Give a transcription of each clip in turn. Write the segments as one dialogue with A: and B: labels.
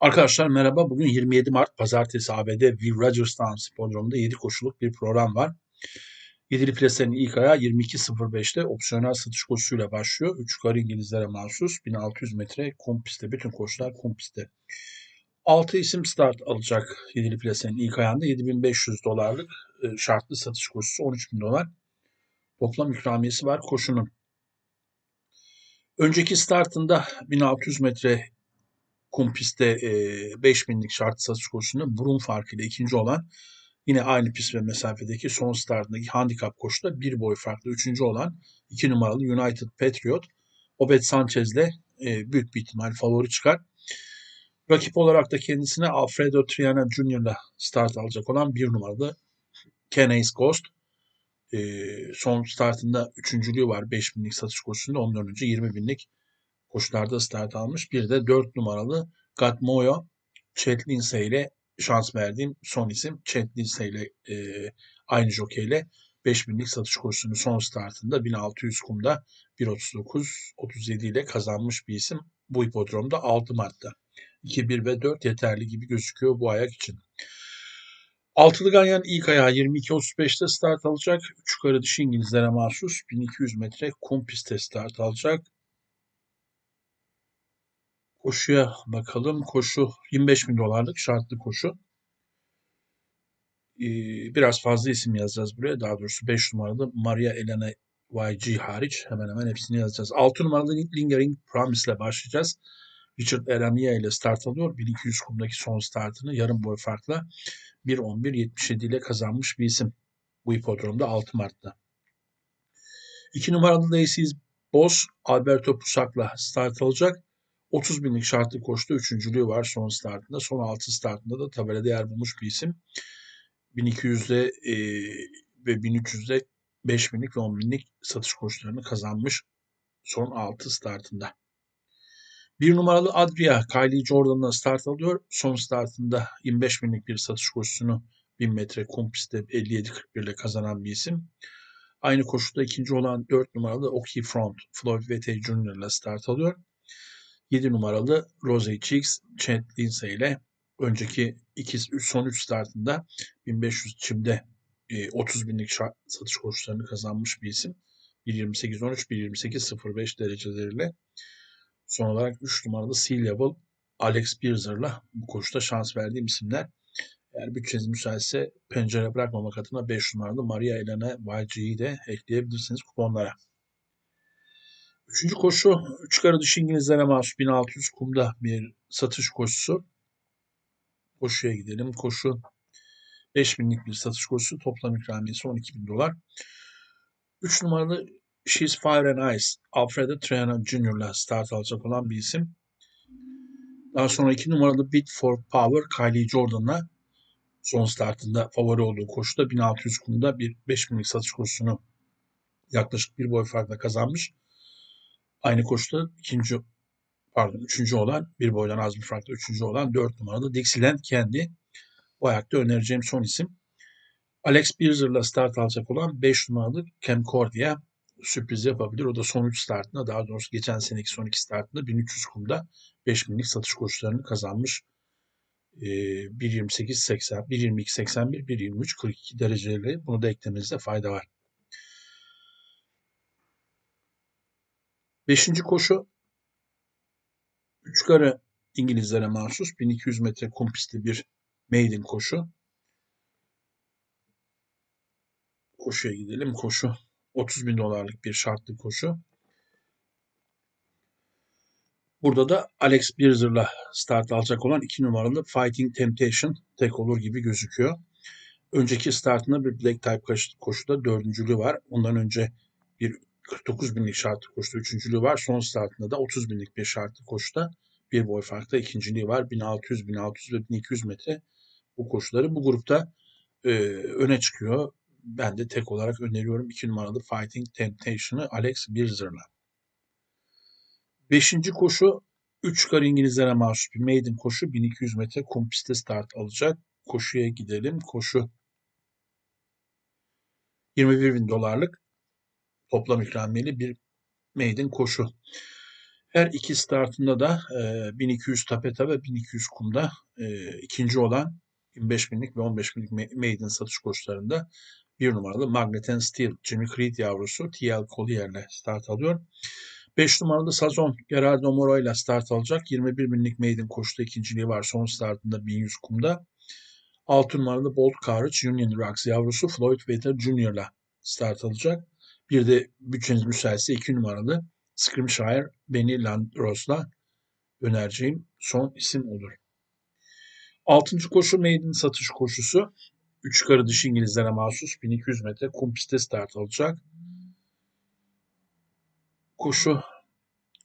A: Arkadaşlar merhaba. Bugün 27 Mart Pazartesi ABD Will Rogers'tan Spordromu'nda 7 koşuluk bir program var. 7'li pleslerin ilk ayağı 22.05'te opsiyonel satış koşusuyla başlıyor. 3 yukarı İngilizlere mahsus 1600 metre kompiste. Bütün koşular kompiste. 6 isim start alacak 7'li pleslerin ilk ayağında 7500 dolarlık e, şartlı satış koşusu 13.000 dolar. Toplam ikramiyesi var koşunun. Önceki startında 1600 metre kum pistte e, 5000'lik şart satış koşusunda burun farkıyla ikinci olan yine aynı pist ve mesafedeki son startındaki handikap koşuda bir boy farklı üçüncü olan iki numaralı United Patriot Obed Sanchez'le e, büyük bir ihtimal favori çıkar. Rakip olarak da kendisine Alfredo Triana Jr.'la start alacak olan bir numaralı Kenace Ghost. E, son startında üçüncülüğü var 5000'lik satış koşusunda. Ondan önce 20 binlik koşularda start almış. Bir de 4 numaralı Gatmoyo Chet Lindsay ile şans verdiğim son isim. Chet Lindsay ile e, aynı jokeyle 5000'lik satış koşusunun son startında 1600 kumda 1.39-37 ile kazanmış bir isim. Bu hipodromda 6 Mart'ta. 2, 1 ve 4 yeterli gibi gözüküyor bu ayak için. Altılı Ganyan ilk ayağı 22.35'te start alacak. Üç yukarı dişi İngilizlere mahsus 1200 metre kum pistte start alacak. Koşuya bakalım. Koşu 25 bin dolarlık şartlı koşu. Ee, biraz fazla isim yazacağız buraya. Daha doğrusu 5 numaralı Maria Elena YG hariç hemen hemen hepsini yazacağız. 6 numaralı Lingering Promise ile başlayacağız. Richard Eramia ile start alıyor. 1200 kumdaki son startını yarım boy farkla 1.11.77 ile kazanmış bir isim. Bu hipodromda 6 Mart'ta. 2 numaralı Lacey's Boss Alberto Pusak'la start alacak. 30 binlik şartlı koştu. Üçüncülüğü var son startında. Son 6 startında da tabelada yer bulmuş bir isim. 1200'de e, ve 1300'de 5 binlik ve 10 binlik satış koşularını kazanmış son 6 startında. Bir numaralı Adria Kylie Jordan'la start alıyor. Son startında 25 binlik bir satış koşusunu 1000 metre kum pistte 57-41 ile kazanan bir isim. Aynı koşuda ikinci olan 4 numaralı Oki Front Floyd Vete Jr. ile start alıyor. 7 numaralı Rose Cheeks Chad Lindsay ile önceki iki, son 3 startında 1500 çimde e, 30 binlik satış koşularını kazanmış bir isim. 1.28-13, 1.28-05 dereceleriyle. Son olarak 3 numaralı C-Level Alex Beerzer'la bu koşuda şans verdiğim isimler. Eğer bütçeniz müsaitse pencere bırakmamak adına 5 numaralı Maria Elena YG'yi de ekleyebilirsiniz kuponlara. Üçüncü koşu üç kara dışı İngilizlere mahsus 1600 kumda bir satış koşusu. Koşuya gidelim. Koşu 5000'lik bir satış koşusu. Toplam ikramiyesi 12.000 dolar. 3 numaralı She's Fire and Ice Alfredo Triana Jr. start alacak olan bir isim. Daha sonra 2 numaralı Beat for Power Kylie Jordan'la son startında favori olduğu koşuda 1600 kumda bir 5000'lik satış koşusunu yaklaşık bir boy farkla kazanmış. Aynı koşuda ikinci pardon üçüncü olan bir boydan az bir farklı üçüncü olan dört numaralı Dixieland kendi bu ayakta önereceğim son isim. Alex Beerzer'la start alacak olan 5 numaralı Camcordia sürpriz yapabilir. O da son 3 startında daha doğrusu geçen seneki son 2 startında 1300 kumda 5000'lik satış koşularını kazanmış. 1.28.80, 1.22.81, 1.23.42 dereceleri bunu da eklemenizde fayda var. Beşinci koşu üç kare İngilizlere mahsus 1200 metre kum pisti bir maiden koşu. Koşuya gidelim. Koşu 30 bin dolarlık bir şartlı koşu. Burada da Alex Beerzer'la start alacak olan 2 numaralı Fighting Temptation tek olur gibi gözüküyor. Önceki startında bir Black Type koşuda dördüncülüğü var. Ondan önce bir 49 binlik şartlı koşuda üçüncülüğü var. Son startında da 30 binlik bir şartlı koşuda bir boy farkta ikinciliği var. 1600, 1600 ve 1200 metre bu koşuları bu grupta e, öne çıkıyor. Ben de tek olarak öneriyorum 2 numaralı Fighting Temptation'ı Alex Birzer'la. Beşinci koşu 3 kar İngilizlere mahsus bir maiden koşu 1200 metre kum pistte start alacak. Koşuya gidelim. Koşu 21 bin dolarlık toplam ikramiyeli bir maiden koşu. Her iki startında da e, 1200 tapeta ve 1200 kumda e, ikinci olan 25 binlik ve 15 binlik maiden satış koşularında bir numaralı Magnet and Steel Jimmy Creed yavrusu TL Collier'le start alıyor. 5 numaralı Sazon Gerardo Moro ile start alacak. 21 binlik maiden koşuda ikinciliği var. Son startında 1100 kumda. 6 numaralı Bolt Courage Union Rocks yavrusu Floyd Waiter Jr. ile start alacak. Bir de bütçeniz müsaitse 2 numaralı Scrimshire Benny Landros'la önereceğim son isim olur. Altıncı koşu maiden satış koşusu. Üç yukarı dış İngilizlere mahsus 1200 metre kum pistte start alacak. Koşu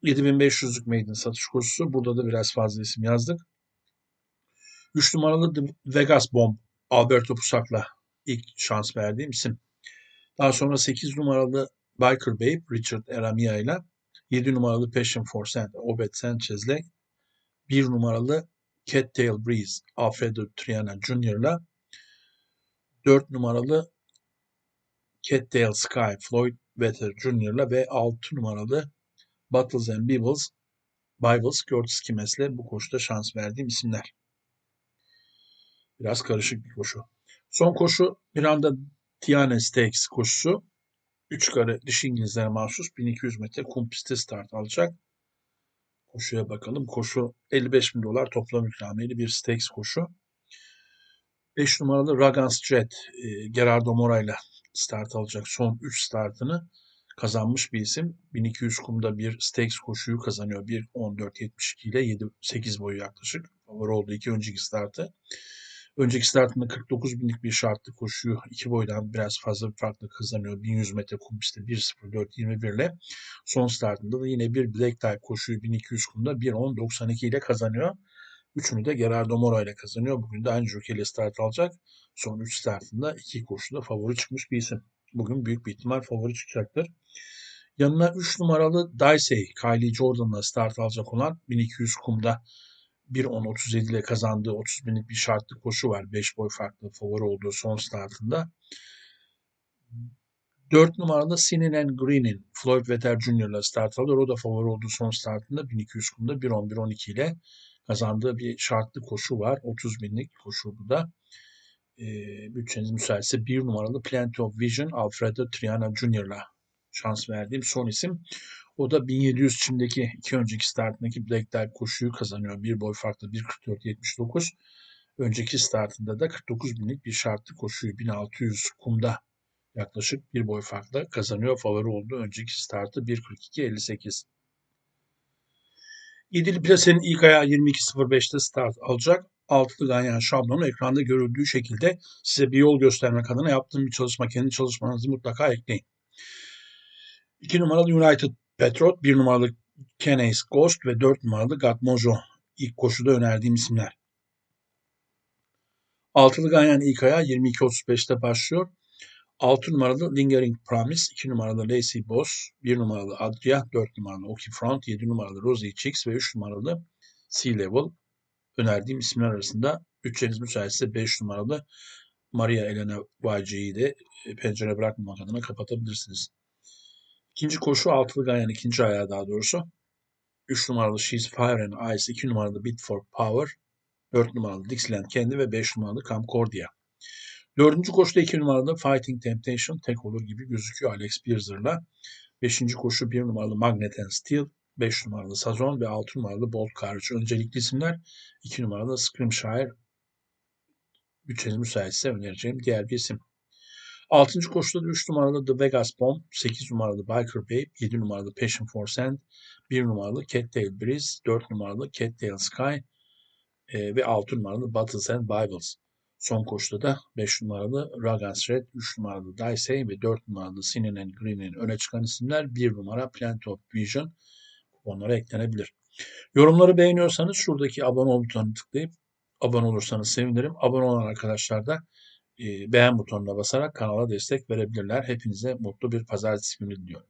A: 7500'lük maiden satış koşusu. Burada da biraz fazla isim yazdık. 3 numaralı The Vegas Bomb Alberto Pusak'la ilk şans verdiğim isim. Daha sonra 8 numaralı Biker Babe Richard Eramia ile 7 numaralı Passion for Sand Obed Sanchez'le 1 numaralı Cattail Breeze Alfredo Triana Jr. ile 4 numaralı Cattail Sky Floyd Vetter Jr. ile ve 6 numaralı Battles and Bibles Bibles Curtis Kimes'le bu koşuda şans verdiğim isimler. Biraz karışık bir koşu. Son koşu Miranda Tiane Stakes koşusu. 3 kare dişi İngilizlere mahsus 1200 metre kum pistte start alacak. Koşuya bakalım. Koşu 55 bin dolar toplam ikramiyeli bir stakes koşu. 5 numaralı Ragans Jet e, Gerardo Mora ile start alacak. Son 3 startını kazanmış bir isim. 1200 kumda bir stakes koşuyu kazanıyor. 1.14.72 ile 7-8 boyu yaklaşık. Favori oldu iki önceki startı. Önceki startında 49 binlik bir şartlı koşuyu iki boydan biraz fazla bir farkla kazanıyor. 1100 metre kum pistte 1.04.21 ile son startında da yine bir Black Type koşuyu 1200 kumda 1.10.92 ile kazanıyor. Üçünü de Gerardo Mora ile kazanıyor. Bugün de aynı jockey start alacak. Son 3 startında iki koşuda favori çıkmış bir isim. Bugün büyük bir ihtimal favori çıkacaktır. Yanına 3 numaralı Dicey, Kylie Jordan'la start alacak olan 1200 kumda 1.10.37 ile kazandığı 30 binlik bir şartlı koşu var. 5 boy farklı favori olduğu son startında. 4 numaralı Sinin and Green'in Floyd Vetter Jr. ile start alıyor. O da favori olduğu son startında 1200 kumda 1.11.12 ile kazandığı bir şartlı koşu var. 30 binlik koşu bu da. E, bütçeniz müsaitse 1 numaralı Plenty of Vision Alfredo Triana Jr. ile şans verdiğim son isim. O da 1700 çimdeki iki önceki startındaki Black Dive koşuyu kazanıyor. Bir boy farklı 1.44.79. Önceki startında da 49 binlik bir şartlı koşuyu 1600 kumda yaklaşık bir boy farkla kazanıyor. Favori oldu. Önceki startı 1.42.58. Yedili plasenin ilk ayağı 22.05'te start alacak. Altılı ganyan şablonu ekranda görüldüğü şekilde size bir yol göstermek adına yaptığım bir çalışma. Kendi çalışmanızı mutlaka ekleyin. 2 numaralı United Petrot, 1 numaralı Kenes Ghost ve 4 numaralı Gatmojo ilk koşuda önerdiğim isimler. Altılı Ganyan ilk ayağı 22.35'te başlıyor. 6 numaralı Lingering Promise, 2 numaralı Lacey Boss, 1 numaralı Adria, 4 numaralı Oki Front, 7 numaralı Rosie Chicks ve 3 numaralı Sea Level önerdiğim isimler arasında bütçeniz müsaitse 5 numaralı Maria Elena YG'yi de pencere bırakmamak adına kapatabilirsiniz. İkinci koşu altılı ganyan ikinci ayağı daha doğrusu. 3 numaralı She's Fire and Ice, 2 numaralı Beat for Power, 4 numaralı Dixieland Kendi ve 5 numaralı Camcordia. Dördüncü koşuda 2 numaralı Fighting Temptation tek olur gibi gözüküyor Alex Beerzer'la. Beşinci koşu 1 numaralı Magnet and Steel, 5 numaralı Sazon ve 6 numaralı Bolt Courage. Öncelikli isimler 2 numaralı Scrimshire. Bütçeniz müsaitse önereceğim diğer bir isim. Altıncı koşuda da 3 numaralı The Vegas Bomb, 8 numaralı Biker Babe, 7 numaralı Passion for Sand, 1 numaralı Cattail Breeze, 4 numaralı Cattail Sky e, ve 6 numaralı Battles and Bibles. Son koşuda da 5 numaralı Ragans Red, 3 numaralı Dicey ve 4 numaralı Sinin and Green'in öne çıkan isimler 1 numara Plant of Vision kuponlara eklenebilir. Yorumları beğeniyorsanız şuradaki abone ol butonuna tıklayıp abone olursanız sevinirim. Abone olan arkadaşlar da beğen butonuna basarak kanala destek verebilirler. Hepinize mutlu bir pazartesi günü diliyorum.